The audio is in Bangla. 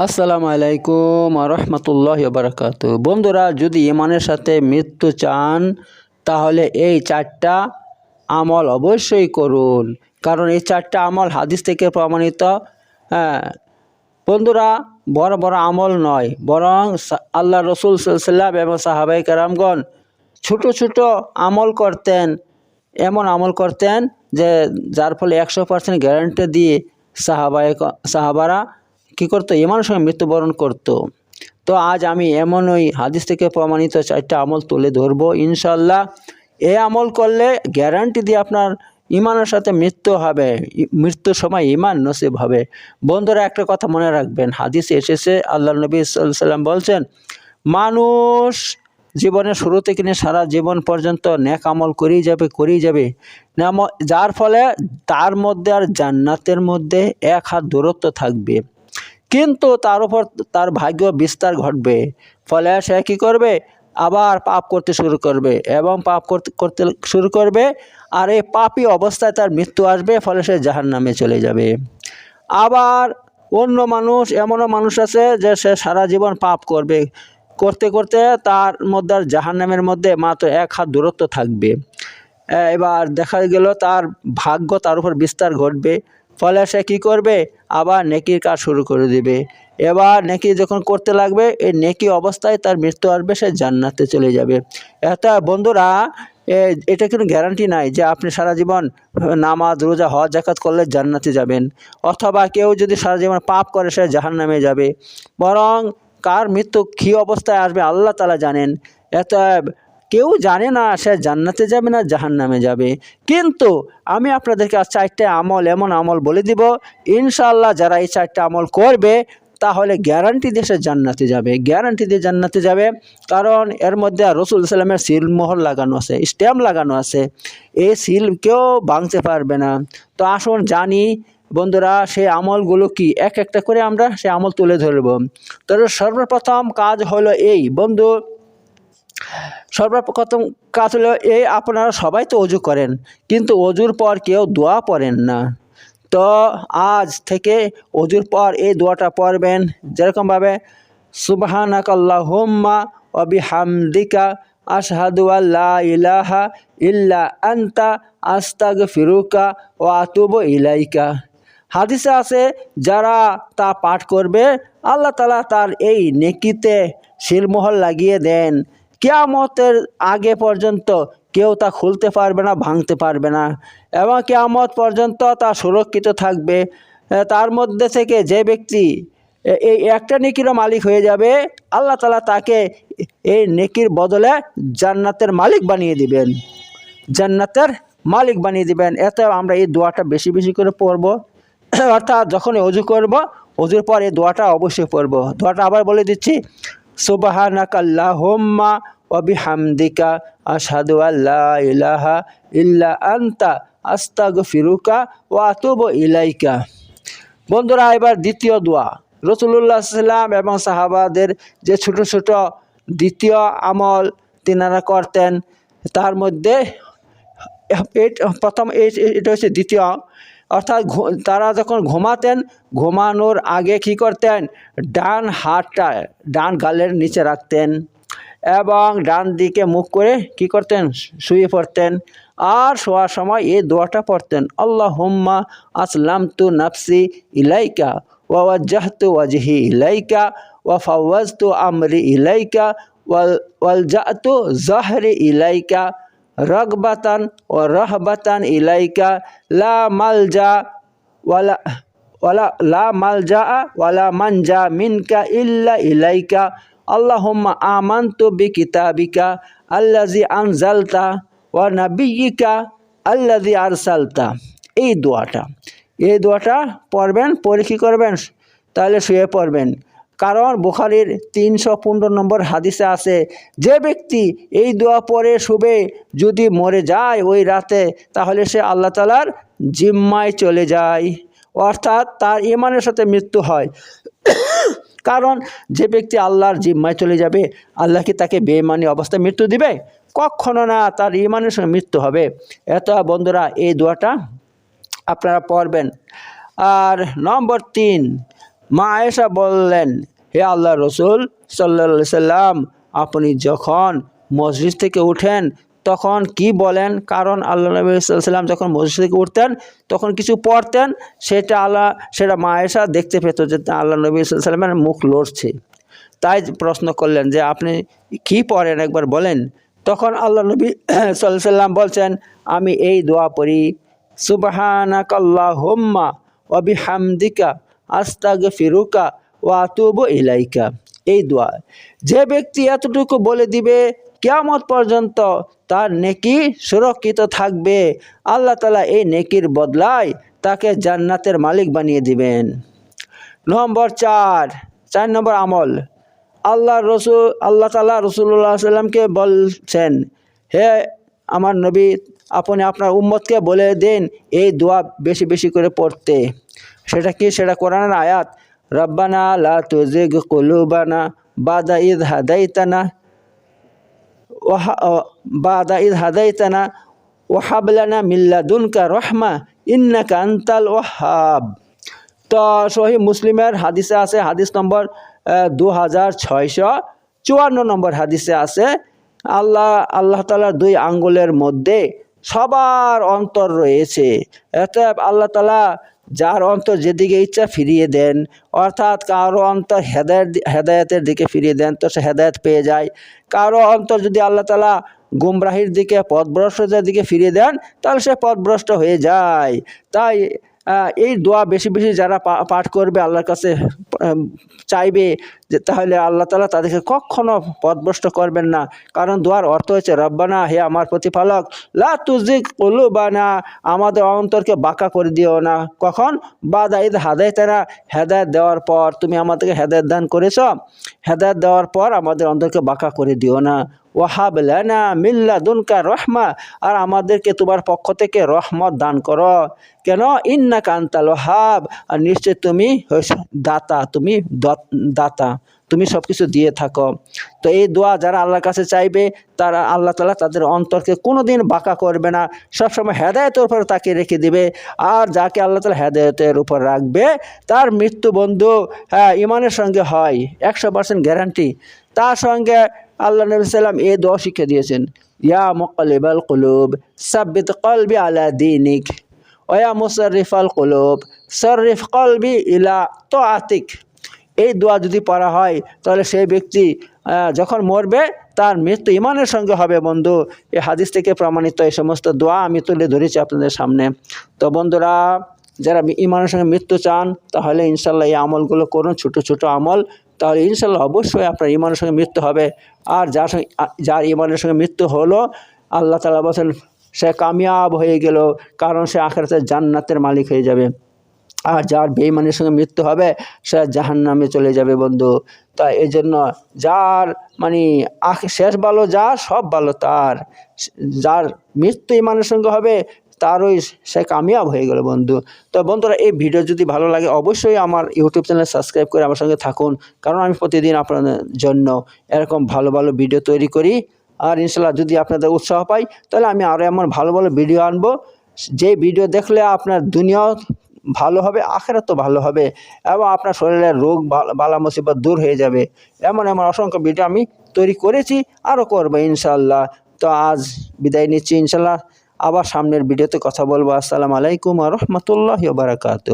আসসালামু আলাইকুম রহমতুল্লাহ বারাকাত বন্ধুরা, যদি ইমানের সাথে মৃত্যু চান, তাহলে এই চারটা আমল অবশ্যই করুন। কারণ এই চারটা আমল হাদিস থেকে প্রমাণিত হ্যাঁ। বন্ধুরা, বড় বড় আমল নয়, বরং আল্লাহ রসুল সাল্লাম এবং সাহাবাই কারামগণ ছোট ছোট আমল করতেন, এমন আমল করতেন যে যার ফলে একশো পার্সেন্ট গ্যারান্টি দিয়ে সাহাবাই সাহাবারা কী করতো? ইমানের সঙ্গে মৃত্যুবরণ করতো। তো আজ আমি এমন ওই হাদিস থেকে প্রমাণিত চারটা আমল তুলে ধরবো ইনশাল্লাহ এ আমল করলে গ্যারান্টি দিয়ে আপনার ইমানের সাথে মৃত্যু হবে। মৃত্যুর সময় ইমান নসিব হবে। বন্ধুরা, একটা কথা মনে রাখবেন, হাদিসে এসেছে আল্লাহ নবী সাল্লাম বলছেন, মানুষ জীবনের শুরু থেকে নিয়ে সারা জীবন পর্যন্ত নেক আমল করেই যাবে করেই যাবে। যার ফলে তার মধ্যে আর জান্নাতের মধ্যে এক হাত দূরত্ব থাকবে। কিন্তু তার উপর তার ভাগ্য বিস্তার ঘটবে। ফলে সে কী করবে? আবার পাপ করতে শুরু করবে এবং পাপ করতে করতে শুরু করবে আর এই পাপী অবস্থায় তার মৃত্যু আসবে, ফলে সে জাহান নামে চলে যাবে। আবার অন্য মানুষ, এমনও মানুষ আছে যে সে সারা জীবন পাপ করবে। করতে করতে তার মধ্যে, আর জাহান্নামের মধ্যে মাত্র এক হাত দূরত্ব থাকবে। এবার দেখা গেল তার ভাগ্য তার উপর বিস্তার ঘটবে। ফলে সে কী করবে? আবার নেকির কাজ শুরু করে দিবে। এবার নেকি যখন করতে লাগবে, এই নেকি অবস্থায় তার মৃত্যু আসবে, সে জান্নাতে চলে যাবে। এত বন্ধুরা এটা কিন্তু গ্যারান্টি নাই যে আপনি সারা জীবন নামাজ, রোজা, হজ জাকাত করলে জান্নাতে যাবেন। অথবা কেউ যদি সারা জীবন পাপ করে, সে জাহান্নামে যাবে। বরং কার মৃত্যু কী অবস্থায় আসবে, আল্লাহ তালা জানেন। এত কেউ জানে না সে জান্নাতে যাবে না জাহান্নামে যাবে। কিন্তু আমি আপনাদেরকে আজ চারটে আমল, এমন আমল বলে দিব ইনশাল্লাহ যারা এই চারটে আমল করবে, তাহলে গ্যারান্টি দিয়ে জান্নাতে যাবে। গ্যারান্টি দিয়ে জান্নাতে যাবে, কারণ এর মধ্যে রসুল সাল্লামের সিল মোহর লাগানো আছে, স্ট্যাম্প লাগানো আছে। এই সিল কেউ ভাঙতে পারবে না। তো আসুন জানি, বন্ধুরা, সেই আমলগুলো কি? এক একটা করে আমরা সেই আমল তুলে ধরব। তবে সর্বপ্রথম কাজ হলো এই, বন্ধু সর্বপ্রথম কাজ হলো, এই আপনারা সবাই তো অজু করেন, কিন্তু অজুর পর কেউ দোয়া পড়েন না। তো আজ থেকে অজুর পর এই দোয়াটা পড়বেন। যেরকমভাবে সুবহানাক আল্লাহুম্মা অবিহামদিকা আশহাদু আল্লা ইলাহা ইল্লা আন্তা আস্তাগফিরুকা ও আতুবু ইলাইকা। হাদিসে আছে, যারা তা পাঠ করবে, আল্লাহ তালা তার এই নেকিতে শিলমোহর লাগিয়ে দেন। কেয়ামতের আগে পর্যন্ত কেউ তা খুলতে পারবে না, ভাঙতে পারবে না এবং কেয়ামত পর্যন্ত তা সুরক্ষিত থাকবে। তার মধ্যে থেকে যে ব্যক্তি এই একটা নেকিরও মালিক হয়ে যাবে, আল্লাহ তালা তাকে এই নেকির বদলে জান্নাতের মালিক বানিয়ে দিবেন। জান্নাতের মালিক বানিয়ে দিবেন। এতে আমরা এই দোয়াটা বেশি বেশি করে পড়ব। অর্থাৎ যখন অজু করব, অজুর পর এই দোয়াটা অবশ্যই পড়ব। দোয়াটা আবার বলে দিচ্ছি সুবাহানাক আল্লাহুম্মা ওয়া বিহামদিকা আশহাদু আল্লা ইলাহা ইল্লা আনতা আস্তাগফিরুকা ওয়া আতুবু ইলাইকা। বন্ধুরা, এবার দ্বিতীয় দোয়া। রসুল্লাহ সাল্লাম এবং সাহাবাদের যে ছোট ছোট দ্বিতীয় আমল তিনারা করতেন, তার মধ্যে প্রথম এটা হচ্ছে দ্বিতীয়। অর্থাৎ তারা যখন ঘুমাতেন, ঘুমানোর আগে কী করতেন? ডান হাতটা, ডান গালের নিচে রাখতেন এবং ডান দিকে মুখ করে কি করতেন? শুয়ে পড়তেন। আর শোয়ার সময় এই দোয়াটা পড়তেন আল্লাহ হুম্মা আসলাম তু নফসি ইলাইকা ওয়াজ্জাহতু ওয়াজহি ইলাইকা, ওয়া ফাওয়াজতু আমরি ইলাইকা, ওয়াল, ওয়ালজাতু জাহরি ইলাইকা। রগবাতান ও রহবাতান ইলাইকা লা মালজা ওয়ালা ওয়ালা, লা মালজা ওয়ালা মানজা মিনকা ইল্লা ইলাইকা। আল্লাহুম্মা আমানতু বিকিতাবিকা আল্লাজি আনজালতা ওয়া নাবিয়িকা আল্লাজি আরসালতা। এই দোয়াটা এই দোয়াটা পড়বেন পরে কী করবেন, তাহলে শুয়ে পড়বেন। কারণ বুখারির তিনশো পনেরো নম্বর হাদিসে আছে, যে ব্যক্তি এই দোয়া পরে শুবে, যদি মরে যায় ওই রাতে, তাহলে সে আল্লাহ তালার জিম্মায় চলে যায়। অর্থাৎ তার ইমানের সাথে মৃত্যু হয়। কারণ যে ব্যক্তি আল্লাহর জিম্মায় চলে যাবে, আল্লাহ কি তাকে বেমানি অবস্থায় মৃত্যু দিবে? কখনো না, তার ইমানের সঙ্গে মৃত্যু হবে। এত বন্ধুরা, এই দোয়াটা আপনারা পড়বেন। আর নম্বর তিন, মা আয়েশা বললেন হে আল্লাহ রসুল সাল্লা সাল্লাম, আপনি যখন মসজিদ থেকে উঠেন, তখন কি বলেন? কারণ আল্লাহ নবী সাল্লাম যখন মসজিদ থেকে উঠতেন, তখন কিছু পড়তেন, সেটা আল্লাহ, সেটা মায়েশা দেখতে পেত যে আল্লাহ নবী সাল্লামের মুখ লড়ছে। তাই প্রশ্ন করলেন যে আপনি কি পড়েন? একবার বলেন। তখন আল্লাহ নবী সাল্লাহ সাল্লাম বলছেন, আমি এই দোয়া পড়ি, সুবাহানাকাল্লাহুম্মা অবিহামদিকা আস্তাগ ফিরুকা ওয়াতুব ইলাইকা। এই দোয়া, যে ব্যক্তি এতটুকু বলে দিবে, কেয়ামত পর্যন্ত তার নেকি সুরক্ষিত থাকবে। আল্লাহ তালা এই নেকির বদলায় তাকে জান্নাতের মালিক বানিয়ে দিবেন। নম্বর চার চার নম্বর আমল। আল্লাহ রসুল, আল্লাহ তালা রসুল্লাহ সাল্লামকে বলছেন, হে আমার নবী, আপনি আপনার উম্মতকে বলে দিন এই দোয়া বেশি বেশি করে পড়তে। সেটা কি? সেটা কোরআনের আয়াত? রব্বানা লা তুজিগ কুলুবানা বাদা ইদ হাদাইতানা বাদা ইদ হাদাইতানা ওহাবলানা মিল্লাদুনকা রহমা ইন্নাকা আন্তাল ওয়াহাব। তো সহি মুসলিমের হাদিসে আছে, হাদিস নম্বর দু হাজার ছয়শো চুয়ান্ন নম্বর হাদিসে আছে, আল্লাহ আল্লাহ তালার দুই আঙ্গুলের মধ্যে সবার অন্তর রয়েছে। এতে আল্লাহ তালা যার অন্তর যেদিকে ইচ্ছা ফিরিয়ে দেন, অর্থাৎ কারও অন্তর হেদায়ত হেদায়তের দিকে ফিরিয়ে দেন, তো সে হেদায়ত পেয়ে যায়। কারও অন্তর যদি আল্লাহ তালা গুমরাহির দিকে পথভ্রষ্টতার দিকে ফিরিয়ে দেন, তাহলে সে পথভ্রষ্ট হয়ে যায়। তাই এই দোয়া বেশি বেশি যারা পাঠ করবে, আল্লাহর কাছে চাইবে যে তাহলে আল্লাহ তালা তাদেরকে কখনো পথভ্রষ্ট করবেন না। কারণ দোয়ার অর্থ হচ্ছে, রব্বানা, হে আমার প্রতিপালক, লা তুজিক বানা আমাদের অন্তরকে বাঁকা করে দিও না। কখন? বাদা ঈদ হাদায় তারা হেদায়ত দেওয়ার পর। তুমি আমাদেরকে হেদায়ত দান করেছ, হেদায়ত দেওয়ার পর আমাদের অন্তরকে বাঁকা করে দিও না। ওয়াহাব লেনা মিল্লা দুনকা রহমা। আর আমাদেরকে তোমার পক্ষ থেকে রহমত দান করো। কেন? ইন্না কান্তাল ওহাব আর নিশ্চয় তুমি দাতা তুমি দাতা তুমি সব কিছু দিয়ে থাকো। তো এই দোয়া যারা আল্লাহর কাছে চাইবে, তারা আল্লাহ তালা তাদের অন্তরকে কোনো দিন বাঁকা করবে না। সবসময় হেদায়তের উপর তাকে রেখে দিবে। আর যাকে আল্লাহ তালা হেদায়তের উপর রাখবে, তার মৃত্যু বন্ধু হ্যাঁ ইমানের সঙ্গে হয়, একশো পার্সেন্ট গ্যারান্টি তার সঙ্গে আল্লাহ নবী সাল্লাম এই দোয়া শিক্ষা দিয়েছেন, ইয়া মুকালিবাল কুলুব, সাব্বিত কলবি আলা দিনিক, ওয়া মুসারিফাল কুলুব সরিফ কলবি ইলা তো আতিক এই দোয়া যদি পড়া হয়, তাহলে সেই ব্যক্তি যখন মরবে, তার মৃত্যু ইমানের সঙ্গে হবে বন্ধু। এই হাদিস থেকে প্রমাণিত এই সমস্ত দোয়া আমি তুলে ধরেছি আপনাদের সামনে। তো বন্ধুরা, যারা ইমানের সঙ্গে মৃত্যু চান, তাহলে ইনশাল্লাহ এই আমলগুলো করুন, ছোটো ছোটো আমল। তাহলে ইনশাল্লাহ অবশ্যই আপনার ইমানের সঙ্গে মৃত্যু হবে। আর যার সঙ্গে যার ইমানের সঙ্গে মৃত্যু হলো, আল্লাহ তালা বলছেন, সে কামিয়াব হয়ে গেল, কারণ সে আখেরাতে জান্নাতের মালিক হয়ে যাবে। আর যার বেইমানের সঙ্গে মৃত্যু হবে, সে জাহান নামে চলে যাবে বন্ধু। তা এই জন্য যার মানে শেষ ভালো, যার সব ভালো, তার, যার মৃত্যু ইমানের সঙ্গে হবে তার ওই সে কামিয়াব হয়ে গেল বন্ধু। তো বন্ধুরা, এই ভিডিও যদি ভালো লাগে, অবশ্যই আমার ইউটিউব চ্যানেল সাবস্ক্রাইব করে আমার সঙ্গে থাকুন, কারণ আমি প্রতিদিন আপনাদের জন্য এরকম ভালো ভালো ভিডিও তৈরি করি। আর ইনশাল্লাহ যদি আপনাদের উৎসাহ পাই, তাহলে আমি আরও এমন ভালো ভালো ভিডিও আনব। যে ভিডিও দেখলে আপনার দুনিয়াও ভালো হবে আখেরা তো ভালো হবে, এবং আপনার শরীরের রোগ, বালা মুসিবত দূর হয়ে যাবে। এমন এমন অসংখ্য ভিডিও আমি তৈরি করেছি, আরও করব ইনশাল্লাহ তো আজ বিদায় নিচ্ছি ইনশাল্লাহ আবার সামনের ভিডিওতে কথা বলব। আসসালামু আলাইকুম আ রহমতুল্লাহ বারাকাত